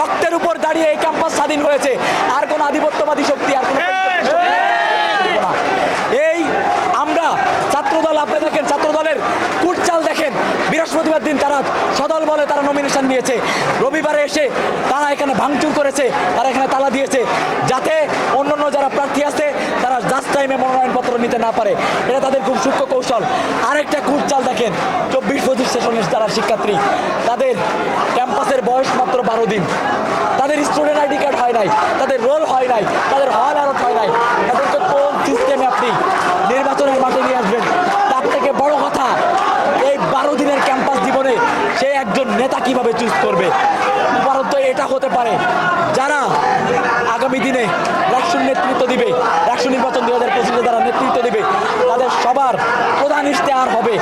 রক্তের উপর দাঁড়িয়ে এই ক্যাম্পাস স্বাধীন হয়েছে। আর কোন আধিপত্যবাদী শক্তি আর কোনো এই! আমরা ছাত্রদল আপনি দেখেন ছাত্রদলের কুটচাল দেখেন। বৃহস্পতিবার দিন তারা সদল বলে তারা নমিনেশন নিয়েছে। রবিবারে এসে তারা এখানে ভাঙচুর করেছে তারা এখানে তালা দিয়েছে যাতে অন্যান্য যারা প্রার্থী আছে তারা জাস্ট টাইমে মনোনয়নপত্র নিতে না পারে। এটা তাদের খুব সূক্ষ্ম কৌশল। আরেকটা কুটচাল দেখেন চব্বিশ পঁচিশ সেশনের যারা শিক্ষার্থী তাদের বয়স মাত্র বারো দিন। তাদের স্টুডেন্ট আইডি কার্ড হয় নাই, তাদের রোল হয় নাই, তাদের হল আরত হয় নাই। তাদেরকে কোন সিস্টেমে আপনি নির্বাচনের মাঠে নিয়ে আসবেন? তার থেকে বড় কথা, এই বারো দিনের ক্যাম্পাস জীবনে সে একজন নেতা কীভাবে চুজ করবে? উপরন্ত এটা হতে পারে, যারা আগামী দিনে রাষ্ট্র নেতৃত্ব দিবে রাষ্ট্র নির্বাচন দুই হাজার পঁচিশে যারা নেতৃত্ব দিবে, তাদের সবার প্রধান ইশতেহার হবে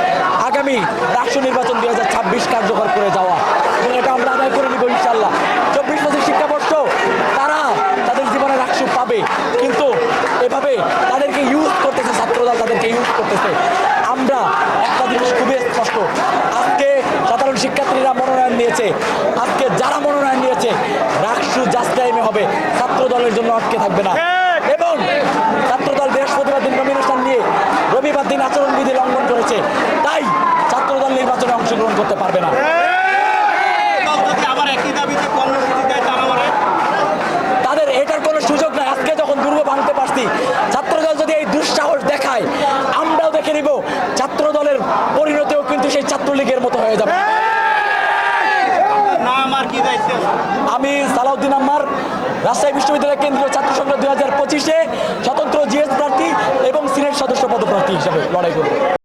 আগামী রাষ্ট্র নির্বাচন দুই হাজার ছাব্বিশ কার্যকর করে যাওয়া এবং এটা আমরা আদায় করে নিব ইনশাল্লাহ চব্বিশ পঁচিশ শিক্ষাবর্ষ তারা তাদের জীবনে রাষ্ট্র পাবে কিন্তু এভাবে তাদেরকে ইউজ করতেছে, ছাত্রদল তাদেরকে ইউজ করতেছে, আমরা একটা জিনিস খুবই স্পষ্ট। আজকে সাধারণ শিক্ষার্থীরা মনোনয়ন নিয়েছে, আজকে যারা মনোনয়ন নিয়েছে রাষ্ট্র জাস্ট টাইমে হবে ছাত্র দলের জন্য আটকে থাকবে না। এবং ছাত্রদল বৃহস্পতিবার দিন নমিনেশন নিয়ে রবিবার দিন আচরণবিধি লঙ্ঘন করেছে, তাই ছাত্রদল নির্বাচনে অংশগ্রহণ করতে পারবে না। ভাঙতে ছাত্রদল যদি এই দুঃসাহস দেখায় আমরাও দেখে নিব ছাত্রদলের পরিণতিও কিন্তু সেই ছাত্রলীগের মতো হয়ে যাবে। আমি সালাউদ্দিন আম্মার রাজশাহী বিশ্ববিদ্যালয় কেন্দ্রীয় ছাত্র সংগ্রাম দুই হাজার পঁচিশে স্বতন্ত্র জিএস প্রার্থী এবং সিনেট সদস্য পদপ্রার্থী হিসেবে লড়াই করব।